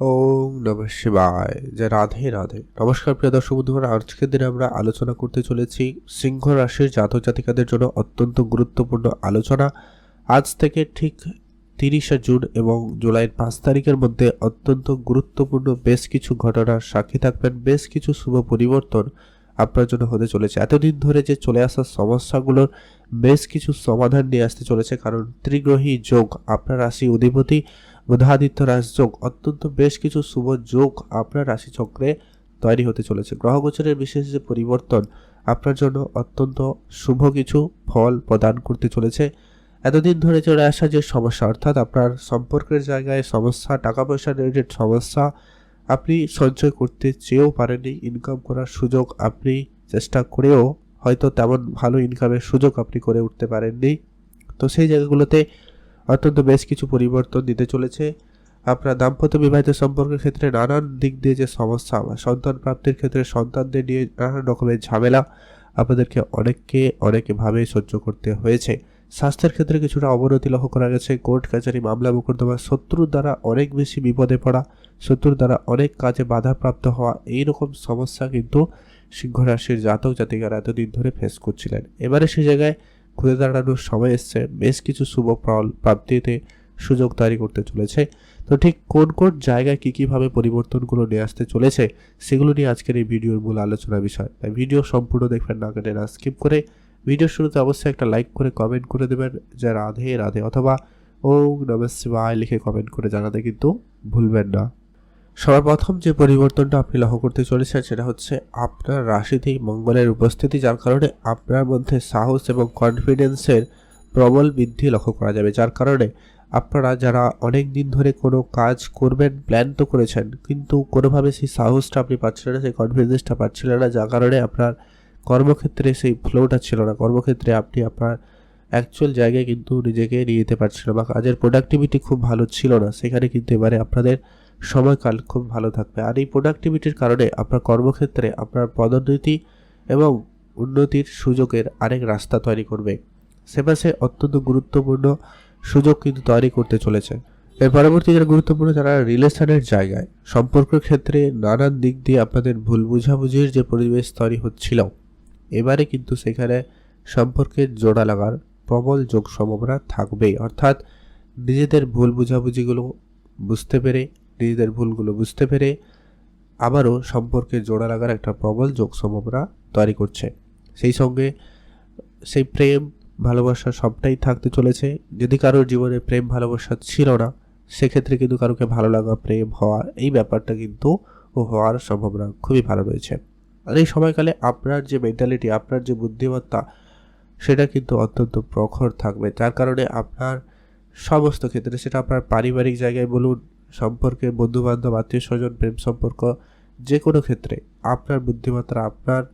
ওম নম শিবায়। যে রাধে রাধে। নমস্কার, প্রিয় দর্শক বন্ধুরা আজকের দিনে আমরা আলোচনা করতে চলেছি সিংহ রাশির জাতক জাতিকাদের জন্য অত্যন্ত গুরুত্বপূর্ণ আলোচনা। আজ থেকে ঠিক তিরিশে জুন এবং জুলাইয়ের পাঁচ তারিখের মধ্যে অত্যন্ত গুরুত্বপূর্ণ বেশ কিছু ঘটনার সাক্ষী থাকবেন, বেশ কিছু শুভ পরিবর্তন আপনার জন্য হতে চলেছে। এতদিন ধরে যে চলে আসা সমস্যাগুলোর বেশ কিছু সমাধান নিয়ে আসতে চলেছে, কারণ ত্রিগ্রহী যোগ আপনার রাশি অধিপতি বুধাদিত্য রাজযোগ অত্যন্ত বেশ কিছু শুভ যোগ আপনার রাশিচক্রে তৈরি হতে চলেছে। গ্রহগোচরের বিশেষ যে পরিবর্তন, আপনার জন্য অত্যন্ত শুভ কিছু ফল প্রদান করতে চলেছে। এতদিন ধরে চলে আসা যে সমস্যা, অর্থাৎ আপনার সম্পর্কের জায়গায় সমস্যা টাকা পয়সা রিলেটেড সমস্যা, আপনি সঞ্চয় করতে চেয়েও পারেননি ইনকাম করার সুযোগ আপনি চেষ্টা করেও হয়তো তেমন ভালো ইনকামের সুযোগ আপনি করে উঠতে পারেননি। তো সেই জায়গাগুলোতে অত্যন্ত বেশ কিছু পরিবর্তন দিতে চলেছে। আপনার দাম্পত্য বিবাহিত সম্পর্কের ক্ষেত্রে নানান দিক দিয়ে যে সমস্যা, বা সন্তান প্রাপ্তির ক্ষেত্রে সন্তানদের নিয়ে নানান রকমের ঝামেলা আপনাদেরকে অনেককে, অনেকভাবে সহ্য করতে হয়েছে। স্বাস্থ্যের ক্ষেত্রে কিছুটা অবনতি লক্ষ্য করা গেছে। কোর্ট কাছারি মামলা মোকদ্দমা শত্রুর দ্বারা অনেক বেশি বিপদে পড়া, শত্রুর দ্বারা অনেক কাজে বাধাপ্রাপ্ত হওয়া এই রকম সমস্যা কিন্তু সিংহ রাশির জাতক জাতিকারা এতদিন ধরে ফেস করছিলেন। এবারে সে জায়গায় ঘুরে দাঁড়ানোর সময় এসছে। বেশ কিছু শুভ ফল প্রাপ্তিতে সুযোগ তৈরি করতে চলেছে। তো ঠিক কোন কোন জায়গায় কী কীভাবে পরিবর্তনগুলো নিয়ে আসতে চলেছে, সেগুলো নিয়ে আজকের এই ভিডিওর মূল আলোচনা বিষয়। তাই ভিডিও সম্পূর্ণ দেখবেন, না কেটে না স্কিপ করে ভিডিও শুরুতে অবশ্যই একটা লাইক করে কমেন্ট করে দেবেন, যে রাধে রাধে অথবা ও নমঃ শিবায় লিখে কমেন্ট করে জানাতে কিন্তু ভুলবেন না। সবার প্রথম যে পরিবর্তনটা আপনি লক্ষ্য করতে চলেছেন সেটা হচ্ছে আপনার রাশিতেই মঙ্গলের উপস্থিতি, যার কারণে আপনার মধ্যে সাহস এবং কনফিডেন্সের প্রবল বৃদ্ধি লক্ষ্য করা যাবে। যার কারণে আপনারা যারা অনেক দিন ধরে কোনো কাজ করবেন প্ল্যান তো করেছেন, কিন্তু কোনোভাবে সেই সাহসটা আপনি পাচ্ছিলেন না, সেই কনফিডেন্সটা পাচ্ছিলেন না, যার কারণে আপনার কর্মক্ষেত্রে সেই ফ্লোটা ছিল না। কর্মক্ষেত্রে আপনি আপনার অ্যাকচুয়াল জায়গায় কিন্তু নিজেকে নিয়ে যেতে পারছিলেন বা কাজের প্রোডাক্টিভিটি খুব ভালো ছিল না। সেখানে কিন্তু এবারে আপনাদের সময়কাল খুব ভালো থাকবে। আর এই প্রোডাক্টিভিটির কারণে আপনার কর্মক্ষেত্রে আপনার পদোন্নতি এবং উন্নতির সুযোগের আরেক রাস্তা তৈরি করবে। সে পাশে অত্যন্ত গুরুত্বপূর্ণ সুযোগ কিন্তু তৈরি করতে চলেছে। এর পরবর্তী যারা গুরুত্বপূর্ণ, যারা রিলেশনের জায়গায়, সম্পর্কের ক্ষেত্রে নানান দিক দিয়ে আপনাদের ভুল বুঝাবুঝির যে পরিবেশ তৈরি হচ্ছিল, এবারে কিন্তু সেখানে সম্পর্কের জোড়া লাগার প্রবল যোগ সম্ভাবনা থাকবে অর্থাৎ নিজেদের ভুল বুঝাবুঝিগুলো বুঝতে পেরে নিজেদের ভুলগুলো বুঝতে পেরে আবারও সম্পর্কে জোড়া লাগার একটা প্রবল যোগ সম্ভাবনা তৈরি করছে। সেই সঙ্গে সেই প্রেম, ভালোবাসা সবটাই থাকতে চলেছে। যদি কারোর জীবনে প্রেম, ভালোবাসা ছিল না, সেক্ষেত্রে কিন্তু কারোকে ভালো লাগা, প্রেম হওয়া এই ব্যাপারটা কিন্তু হওয়ার সম্ভাবনা খুবই ভালো রয়েছে। আর এই সময়কালে আপনার যে মেন্টালিটি আপনার যে বুদ্ধিমত্তা, সেটা কিন্তু অত্যন্ত প্রখর থাকবে। যার কারণে আপনার সমস্ত ক্ষেত্রে সেটা আপনার পারিবারিক জায়গায় বলুন সম্পর্কে বন্ধুবান্ধব, আত্মীয় স্বজন, প্রেম সম্পর্ক, যে কোনো ক্ষেত্রে আপনার বুদ্ধিমত্তা, আপনার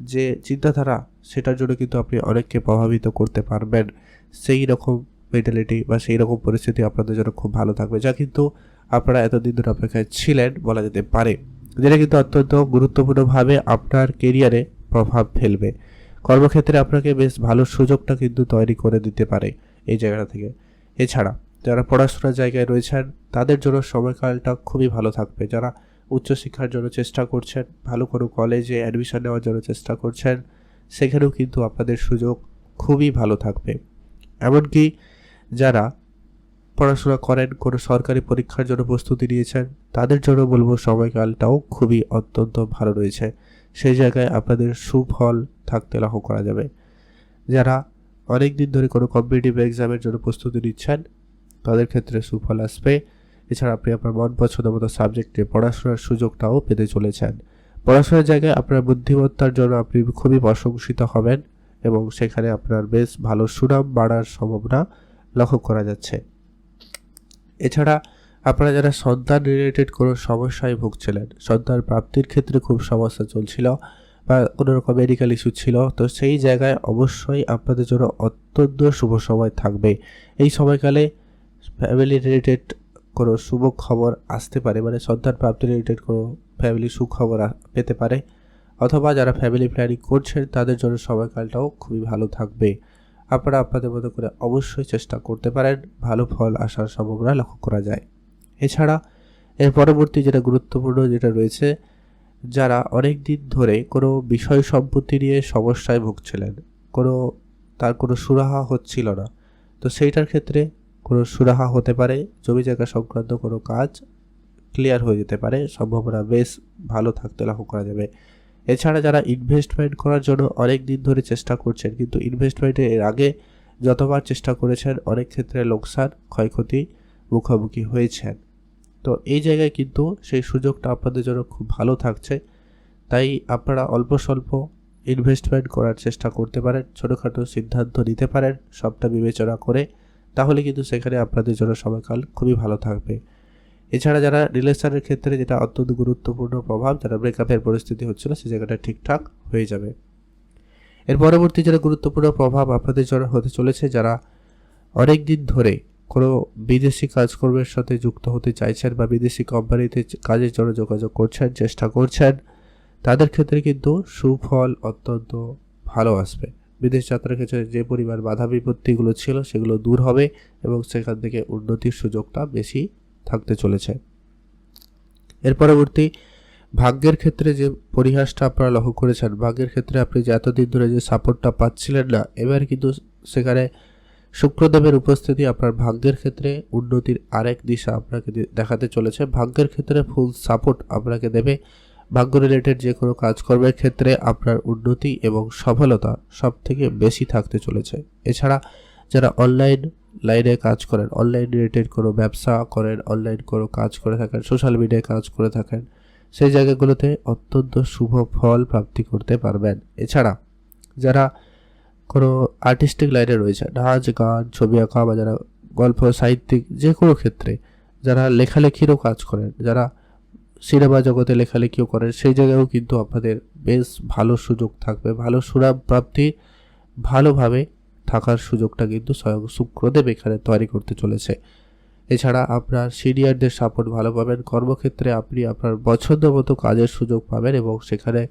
যে চিন্তাধারা, সেটার জন্য কিন্তু আপনি অনেককে প্রভাবিত করতে পারবেন। সেই রকম মেন্টালিটি বা সেই রকম পরিস্থিতি আপনাদের জন্য খুব ভালো থাকবে, যা কিন্তু আপনারা এতদিন ধরে অপেক্ষায় ছিলেন বলা যেতে পারে। যেটা কিন্তু অত্যন্ত গুরুত্বপূর্ণভাবে আপনার কেরিয়ারে প্রভাব ফেলবে। কর্মক্ষেত্রে আপনাকে বেশ ভালো সুযোগটা কিন্তু তৈরি করে দিতে পারে এই জায়গাটা থেকে। এছাড়া যারা পড়াশোনার জায়গায় রয়েছেন, তাদের জন্য সময়কালটা খুবই ভালো থাকবে। যারা উচ্চশিক্ষার জন্য চেষ্টা করছেন, ভালো কোনো কলেজে অ্যাডমিশন নেওয়ার জন্য চেষ্টা করছেন, সেখানেও কিন্তু আপনাদের সুযোগ খুবই ভালো থাকবে। এমনকি যারা পড়াশোনা করেন, কোনো সরকারি পরীক্ষার জন্য প্রস্তুতি নিয়েছেন, তাদের জন্য বলব সময়কালটাও খুবই অত্যন্ত ভালো রয়েছে। সেই জায়গায় আপনাদের সুফল থাকতে লক্ষ্য করা যাবে। যারা অনেক দিন ধরে কোনো কম্পিটিটিভ এক্সামের জন্য প্রস্তুতি নিচ্ছেন তাদের ক্ষেত্রে সুফল আসবে। এছাড়া আপনি আপনার মন পছন্দ মতো সাবজেক্টে পড়াশোনার সুযোগটাও পেতে চলেছেন। পড়াশোনার জায়গায় আপনার বুদ্ধিমত্তার জন্য আপনি খুবই প্রশংসিত হবেন এবং সেখানে আপনার বেশ ভালো সুনাম বাড়ার সম্ভাবনা লক্ষ্য করা যাচ্ছে। এছাড়া আপনারা যারা সন্তান রিলেটেড কোনো সমস্যায় ভুগছিলেন, সন্তান প্রাপ্তির ক্ষেত্রে খুব সমস্যা চলছিল বা কোনো রকম মেডিকেল ইস্যু ছিল, তো সেই জায়গায় অবশ্যই আপনাদের জন্য অত্যন্ত শুভ সময় থাকবে। এই সময়কালে ফ্যামিলি রিলেটেড কোনো শুভ খবর আসতে পারে মানে সন্তান প্রাপ্তি রিলেটেড কোনো ফ্যামিলি সুখবর পেতে পারে, অথবা যারা ফ্যামিলি প্ল্যানিং করছেন, তাদের জন্য সময়কালটাও খুবই ভালো থাকবে। আপনারা আপনাদের মতো করে অবশ্যই চেষ্টা করতে পারেন, ভালো ফল আসার সম্ভাবনা লক্ষ্য করা যায়। এছাড়া, এর পরবর্তী যেটা গুরুত্বপূর্ণ যেটা রয়েছে, যারা অনেক দিন ধরে কোনো বিষয় সম্পত্তি নিয়ে সমস্যায় ভুগছিলেন, কোনো, তার কোনো সুরাহা হচ্ছিল না, তো সেইটার ক্ষেত্রে কোনো সুরাহা হতে পারে, জমি জায়গা সংক্রান্ত কোনো কাজ ক্লিয়ার হয়ে যেতে পারে, সম্ভাবনা বেশ ভালো থাকতে লক্ষ্য করা যাবে। এছাড়া যারা ইনভেস্টমেন্ট করার জন্য অনেক দিন ধরে চেষ্টা করছেন, কিন্তু ইনভেস্টমেন্টের এর আগে যতবার চেষ্টা করেছেন, অনেক ক্ষেত্রে লোকসান, ক্ষয়ক্ষতি মুখোমুখি হয়েছেন। তো এই জায়গায় কিন্তু সেই সুযোগটা আপনাদের জন্য খুব ভালো থাকছে। তাই আপনারা অল্প স্বল্প ইনভেস্টমেন্ট করার চেষ্টা করতে পারেন, ছোটোখাটো সিদ্ধান্ত নিতে পারেন, সবটা বিবেচনা করে তাহলে কিন্তু সেখানে আপনাদের জন্য সময়কাল খুবই ভালো থাকবে। এছাড়া যারা রিলেশনের ক্ষেত্রে যেটা অত্যন্ত গুরুত্বপূর্ণ প্রভাব, যারা ব্রেকআপের পরিস্থিতি হচ্ছিল সেই জায়গাটা ঠিকঠাক হয়ে যাবে। এর পরবর্তী যেটা গুরুত্বপূর্ণ প্রভাব আপনাদের জন্য হতে চলেছে, যারা অনেক দিন ধরে কোনো বিদেশি কাজকর্মের সাথে যুক্ত হতে চাইছেন বা বিদেশি কোম্পানিতে কাজের জন্য যোগাযোগ করছেন, চেষ্টা করছেন, তাদের ক্ষেত্রে কিন্তু সুফল অত্যন্ত ভালো আসবে। বিদেশ যাত্রার ক্ষেত্রে যে পরিমাণ বাধা বিপত্তিগুলো ছিল, সেগুলো দূর হবে এবং সেখান থেকে উন্নতির সুযোগটা বেশি থাকতে চলেছে। এর পরবর্তী, ভাগ্যের ক্ষেত্রে যে পরিহাসটা আপনারা লক্ষ্য করেছেন, ভাগ্যের ক্ষেত্রে আপনি যে এতদিন ধরে যে সাপোর্টটা পাচ্ছিলেন না, এবার কিন্তু সেখানে শুক্রদেবের উপস্থিতি আপনার ভাগ্যের ক্ষেত্রে উন্নতির আরেক দিশা আপনাকে দেখাতে চলেছে। ভাগ্যের ক্ষেত্রে ফুল সাপোর্ট আপনাকে দেবে। ভাগ্য রিলেটেড যে কোনো কাজকর্মের ক্ষেত্রে আপনার উন্নতি এবং সফলতা সব থেকে বেশি থাকতে চলেছে। এছাড়া যারা অনলাইন লাইনে কাজ করেন অনলাইন রিলেটেড কোনো ব্যবসা করেন অনলাইন কোনো কাজ করে থাকেন সোশ্যাল মিডিয়ায় কাজ করে থাকেন, সেই জায়গাগুলোতে অত্যন্ত শুভ ফল প্রাপ্তি করতে পারবেন। এছাড়া যারা কোনো আর্টিস্টিক লাইনে রয়েছে, নাচ, গান, ছবি আঁকা বা যারা গল্প, সাহিত্যিক যে কোনো ক্ষেত্রে, যারা লেখালেখিরও কাজ করেন, যারা সিনেমা জগতে লেখালেখিও করেন, সেই জায়গায়ও কিন্তু আপনাদের বেশ ভালো সুযোগ থাকবে, ভালো সুরাম প্রাপ্তি ভালোভাবে থাকার সুযোগটা কিন্তু স্বয়ং শুক্রদেব এখানে তৈরি করতে চলেছে। এছাড়া আপনার সিনিয়রদের সাপোর্ট ভালো পাবেন, কর্মক্ষেত্রে আপনি আপনার পছন্দ মতো কাজের সুযোগ পাবেন এবং সেখানে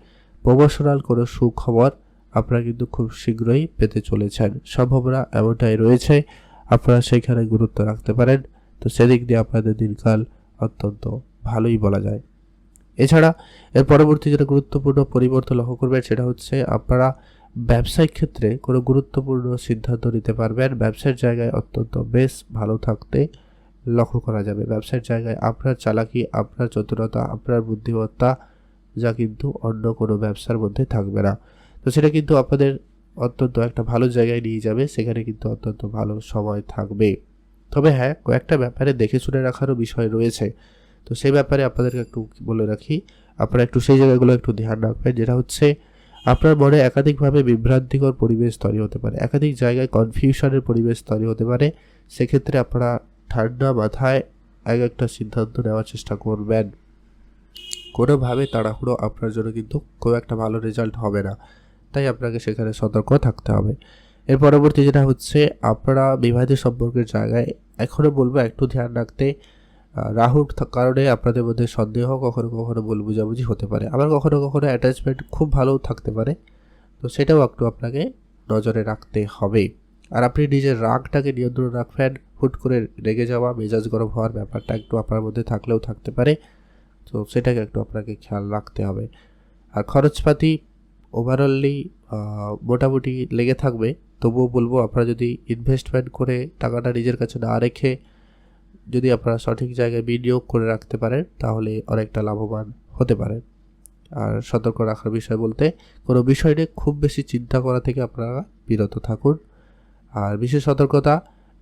প্রমোশনাল কোনো সুখবর আপনারা কিন্তু খুব শীঘ্রই পেতে চলেছেন। সম্ভাবনা এমনটাই রয়েছে, আপনারা সেইখানে গুরুত্ব রাখতে পারেন। তো সেদিক দিয়ে আপনাদের দিনকাল অত্যন্ত ভালোই বলা যায়। এছাড়া এর পরবর্তী যেটা গুরুত্বপূর্ণ পরিবর্তন লক্ষ্য করবেন সেটা হচ্ছে আপনারা ব্যবসায়িক ক্ষেত্রে কোনো গুরুত্বপূর্ণ সিদ্ধান্ত নিতে পারবেন। ব্যবসার জায়গায় অত্যন্ত বেশ ভালো থাকতে লক্ষ্য করা যাবে। ব্যবসার জায়গায় আপনার চালাকি, আপনার চতুরতা, আপনার বুদ্ধিমত্তা যা কিন্তু অন্য কোনো ব্যবসার মধ্যে থাকবে না। তো সেটা কিন্তু আপনাদের অত্যন্ত একটা ভালো জায়গায় নিয়ে যাবে। সেখানে কিন্তু অত্যন্ত ভালো সময় থাকবে। তবে হ্যাঁ কয়েকটা ব্যাপারে দেখে শুনে রাখারও বিষয় রয়েছে। তো সেই ব্যাপারে আপনাদেরকে একটু বলে রাখি। আপনারা একটু সেই জায়গাগুলো একটু ধ্যান রাখবেন, যেটা হচ্ছে আপনার মনে একাধিকভাবে বিভ্রান্তিকর পরিবেশ তৈরি হতে পারে। একাধিক জায়গায় কনফিউশনের পরিবেশ তৈরি হতে পারে। সেক্ষেত্রে আপনারা ঠান্ডা মাথায় এক একটা সিদ্ধান্ত নেওয়ার চেষ্টা করবেন। কোনোভাবে তাড়াহুড়ো আপনার জন্য কিন্তু খুব একটা ভালো রেজাল্ট হবে না। তাই আপনাকে সেখানে সতর্ক থাকতে হবে। এর পরবর্তী যেটা হচ্ছে, আপনারা বিবাহিত সম্পর্কের জায়গায় এখনও বলব একটু ধ্যান রাখতে রাহুর কারণে আপনাদের মধ্যে সন্দেহ কখনো কখনো ভুল বুঝাবুঝি হতে পারে। আবার কখনো কখনো অ্যাটাচমেন্ট খুব ভালোও থাকতে পারে। তো সেটাও একটু আপনাকে নজরে রাখতে হবে। আর আপনি নিজের রাগটাকে নিয়ন্ত্রণ রাখবেন, হুট করে রেগে যাওয়া, মেজাজ গরম হওয়ার ব্যাপারটা একটু আপনার মধ্যে থাকলেও থাকতে পারে। তো সেটাকে একটু আপনাকে খেয়াল রাখতে হবে। আর খরচপাতি ওভারঅলি মোটামুটি লেগে থাকবে। তবুও বলব, আপনারা যদি ইনভেস্টমেন্ট করে টাকাটা নিজের কাছে না রেখে যদি আপনারা সঠিক জায়গায় বিনিয়োগ করে রাখতে পারেন, তাহলে অনেকটা লাভবান হতে পারেন। আর সতর্ক রাখার বিষয় বলতে, কোনো বিষয় নিয়ে খুব বেশি চিন্তা করা থেকে আপনারা বিরত থাকুন। আর বিশেষ সতর্কতা,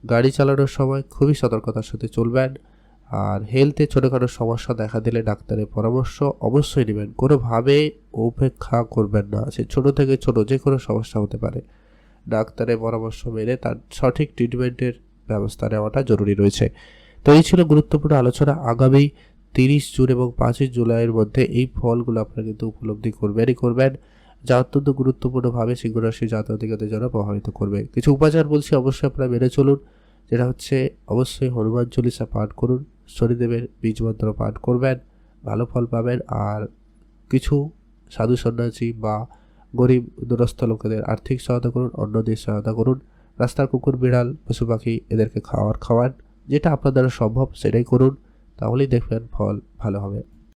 গাড়ি চালানোর সময় খুবই সতর্কতার সাথে চলবেন। আর হেলথে ছোটোখাটো সমস্যা দেখা দিলে ডাক্তারের পরামর্শ অবশ্যই নেবেন। কোনোভাবে উপেক্ষা করবেন না, সে ছোটো থেকে ছোটো যে কোনো সমস্যা হতে পারে। ডাক্তারের পরামর্শ মেনে তার সঠিক ট্রিটমেন্টের ব্যবস্থা নেওয়াটা জরুরি রয়েছে। তো এই ছিল গুরুত্বপূর্ণ আলোচনা। আগামী তিরিশ জুন এবং পাঁচই জুলাইয়ের মধ্যে এই ফলগুলো আপনারা কিন্তু উপলব্ধি করবেনই করবেন। যা অত্যন্ত গুরুত্বপূর্ণভাবে সিংহরাশি জাতকদের জন্য প্রভাবিত করবে। কিছু উপাচার বলছি, অবশ্যই আপনারা মেনে চলুন, যেটা হচ্ছে অবশ্যই হনুমান চল্লিশা পাঠ করুন, শনিদেবের বীজ মন্ত্র পাঠ করবেন, ভালো ফল পাবেন, আর কিছু সাধু সন্ন্যাসী বা গরিব দুরস্থ লোকেদের আর্থিক সহায়তা করুন, অন্যদের সহায়তা করুন, রাস্তার কুকুর, বিড়াল, পশু পাখি এদেরকে খাওয়ার, খাওয়ান। যেটা আপনার দ্বারা সম্ভব সেটাই করুন তাহলেই দেখবেন ফল ভালো হবে।